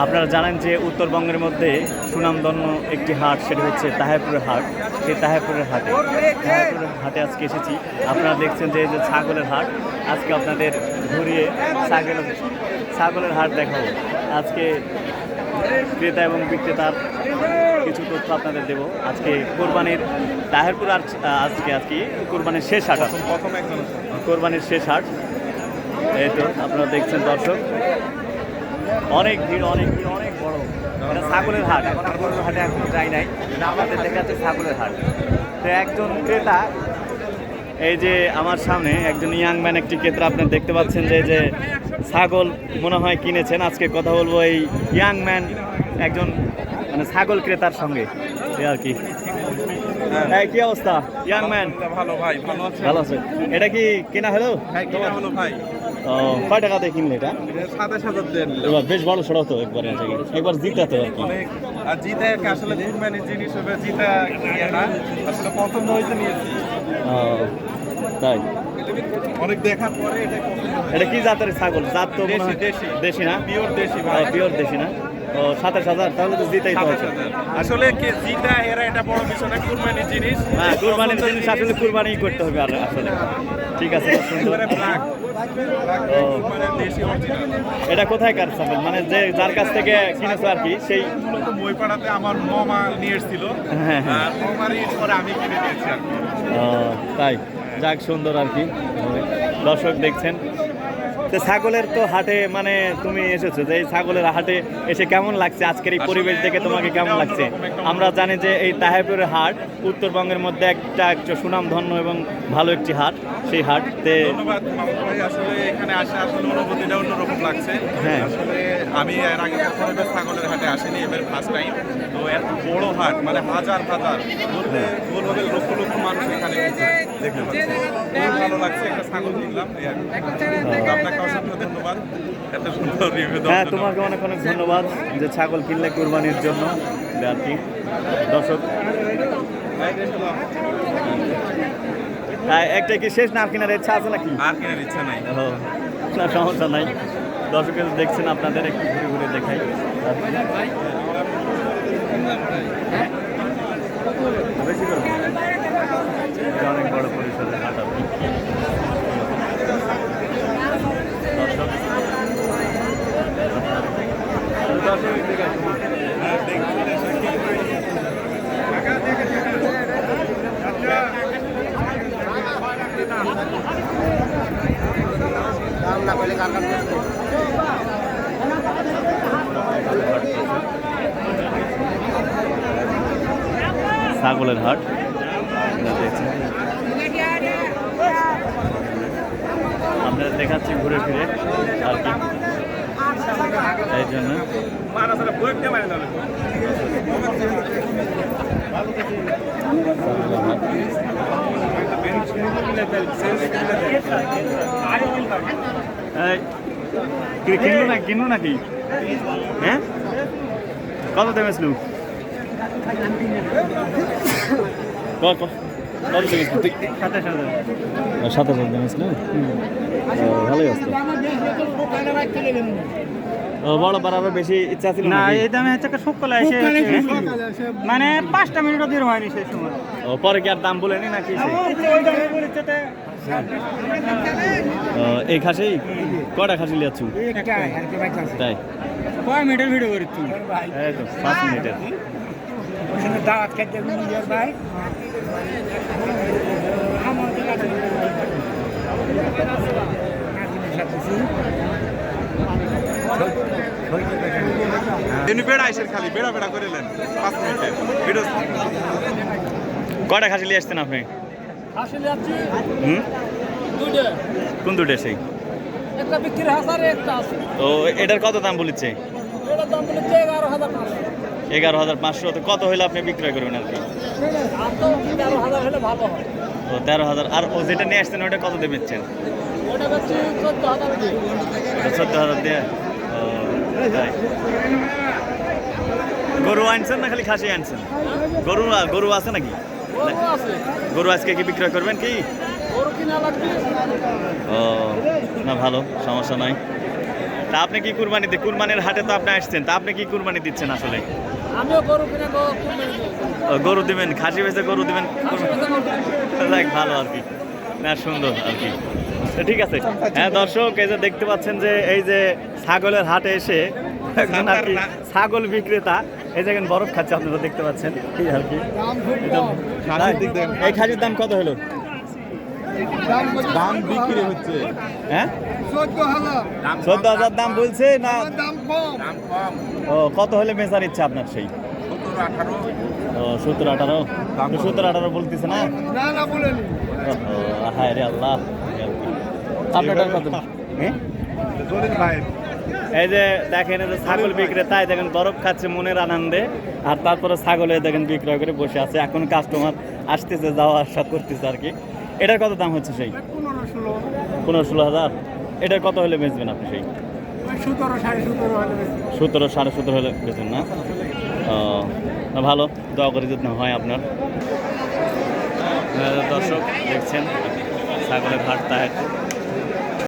আপনারা জানেন যে উত্তরবঙ্গের মধ্যে সুনামধন্য একটি হাট সেটি হচ্ছে তাহেরপুরের হাট। সেই তাহেরপুরের হাটে তাহেরপুরের হাটে আজকে এসেছি। আপনারা দেখছেন যে যে ছাগলের হাট আজকে আপনাদের ঘুরিয়ে ছাগলের ছাগলের হাট দেখাবো। আজকে ক্রেতা এবং বিক্রেতার কিছু তথ্য আপনাদের দেবো। আজকে কোরবানির তাহেরপুর আর আজকে আজকে কোরবানির শেষ হাট। প্রথম একজন কোরবানির শেষ হাট। এই তো আপনারা দেখছেন দর্শক। অনেক ভিড় অনেক ভিড় অনেক বড়। এটা ছাগলের হাট এখন আর গরুর হাটে এখন যাই নাই আমাদের দেখা যাচ্ছে ছাগলের হাট। তো একজন ক্রেতা এই যে আমার সামনে একজন ইয়াং ম্যান একটি ক্রেতা আপনি দেখতে পাচ্ছেন যে যে ছাগল মনে হয় কিনেছেন। আজকে কথা বলব এই ইয়াং ম্যান একজন মানে ছাগল ক্রেতার সঙ্গে। আর কি। এই, কি অবস্থা? Young man. ভালো ভাই ভালো আছে ভালো আছে। এটা কি কেনা হলো? হ্যাঁ কিনা হলো ভাই। কয় টাকা দিয়ে কিনলে এটা? সাতাশ হাজার এবার বেশ বড় সড়ো তো একবার একবার জিতা তো অনেক আর জিতে আসলে কুরবানি জিনিস হবে জিতা ইয়ে না আসলে পছন্দ হয়েছে নিয়েছি। ও, তাই? অনেক দেখার পরে এটা এটা কি জাতের ছাগল? জাত তো দেশি, দেশি। দেশি না? পিওর দেশি ভাই। পিওর দেশি না? ও সাতাশ হাজার তাহলে তো জিতাই তো হাজার। আসলে কে জিতা এরা এটা বড় বিষয় না কুরবানি জিনিস। হ্যাঁ কুরবানির জিনিস আসলে কুরবানি করতে হবে আর আসলে। ঠিক আছে। এটা কোথায় কার ছাগল মানে যে যার কাছ থেকে কিনেছো আর কি সেই মূলত বইপাড়াতে আমার মামা নিয়ে এসেছিল। হ্যাঁ, হ্যাঁ। পরে আমি কিনে নিয়েছি আর কি। তাই। যাক সুন্দর আর কি। দর্শক দেখছেন। তো ছাগলের তো হাটে মানে তুমি এসেছ যে এই ছাগলের হাটে এসে কেমন লাগছে? আজকের এই পরিবেশ দেখে তোমাকে কেমন লাগছে? আমরা জানি যে এই তাহেপুরের হাট উত্তরবঙ্গের মধ্যে একটা একটা সুনামধন্য এবং ভালো একটি হাট। সেই হাটতে ধন্যবাদ আসলে এখানে আসে আসলে অনুভূতিটা অন্যরকম লাগছে। হ্যাঁ। আসলে আমি এর আগে কখনো ছাগলের হাটে আসিনি এবার ফার্স্ট টাইম তো এত বড় হাট মানে হাজার হাজার। বলতে ভুল হবে লক্ষ লক্ষ মানুষ এখানে ভালো লাগছে একটা ছাগল কিনলাম এই আর কি। তো আপনাকে অসংখ্য ধন্যবাদ এত সুন্দর রিভিউ হ্যাঁ তোমাকে অনেক অনেক ধন্যবাদ যে ছাগল কিনলে কুরবানির জন্য। আর কি দর্শক। হ্যাঁ, একটা কি শেষ না? আর কেনার ইচ্ছা আছে নাকি? আর কেনার ইচ্ছা নাই। ও, না সমস্যা নাই। দর্শকের দেখছেন আপনাদের একটু ঘুরে ঘুরে দেখাই। বেশি করে। অনেক বড় পরিসরের হাট ছাগলের হাট আপনারা দেখছেন আপনারা দেখাচ্ছি ঘুরে ফিরে আর কি। এই জন্য। কিনলো না কিনলো নাকি? হ্যাঁ? কত দেবে স্লু কত? সাতাশ হাজার সাতাশ হাজার দেবে স্লু ভালোই আসতো বড় বাড়াবার বেশি ইচ্ছা ছিল না এই দামে হচ্ছে একটা সকালে এসে মানে পাঁচটা মিনিটও বের হয়নি সেই সময়। ও, পরে কি আর দাম বলেনি নাকি দামে এই খাসি? কটা খাসি লিয়াচ্ছু তাই? কয় মিনিটের ভিডিও করি তুই? এই তো পাঁচ মিনিটের। দাওয়াত খেতে ভাই। এমনি বেড়া আইসের খালি বেড়া বেড়া করিলেন পাঁচ মিনিটে। ভিডিও কটা খাসি লিয়ে আসতেন আপনি? কোন দুটো সেই? একটা বিক্রির হাজারে একটা আছে। তো এটার কত দাম বলেছে? এটার দাম বলেছে এগারো হাজার এগারো হাজার পাঁচশো। তো কত হলে আপনি বিক্রয় করবেন আর কি? তো তেরো হাজার। আর ও যেটা নিয়ে আসছেন ওটা কত দিয়ে বেচছেন? চোদ্দ হাজার দিয়ে। গরু আনছেন না খালি খাসি আনছেন? গরু গরু আছে নাকি? গরু আজকে কি বিক্রয় করবেন কি? ও, না ভালো, সমস্যা নাই। তা আপনি কি কুরবানি কুরবানির হাটে তো আপনি আসছেন, তা আপনি কি কুরবানি দিচ্ছেন আসলে? গরু দিবেন খাসি বেঁচে গরু দিবেন। যাক ভালো আর কি। না সুন্দর আর কি। ঠিক আছে। হ্যাঁ দর্শক এই যে দেখতে পাচ্ছেন যে এই যে ছাগলের হাটে এসে একজন আর কি ছাগল বিক্রেতা এই যে এখন বরফ খাচ্ছে আপনারা দেখতে পাচ্ছেন। কি আর কি। এই খাসির দাম কত হলো? দাম বিক্রি হচ্ছে। হ্যাঁ? চোদ্দ হাজার। দাম বলছে না? দাম কম। ও কত হলে বেচার ইচ্ছা আপনার সেই? ও সত্তর আঠারো? সত্তর আঠারো বলতেছে না? না না বলেনি ও হায় রে আল্লাহ। কত? এই যে দেখেন এই যে ছাগল বিক্রেতায় দেখেন বরফ খাচ্ছে মনের আনন্দে আর তারপরে ছাগলে দেখেন বিক্রয় করে বসে আছে। এখন কাস্টমার আসতেছে যাওয়া আসা করতেছে আর কি। এটার কত দাম হচ্ছে সেই? পনেরো ষোলো হাজার। এটার কত হলে বেচবেন আপনি সেই? সতেরো সাড়ে সতেরো হলে বেচবেন না? না ভালো, দয়া করে যদি না হয় আপনার। দর্শক দেখছেন, ছাগলের হাট তাই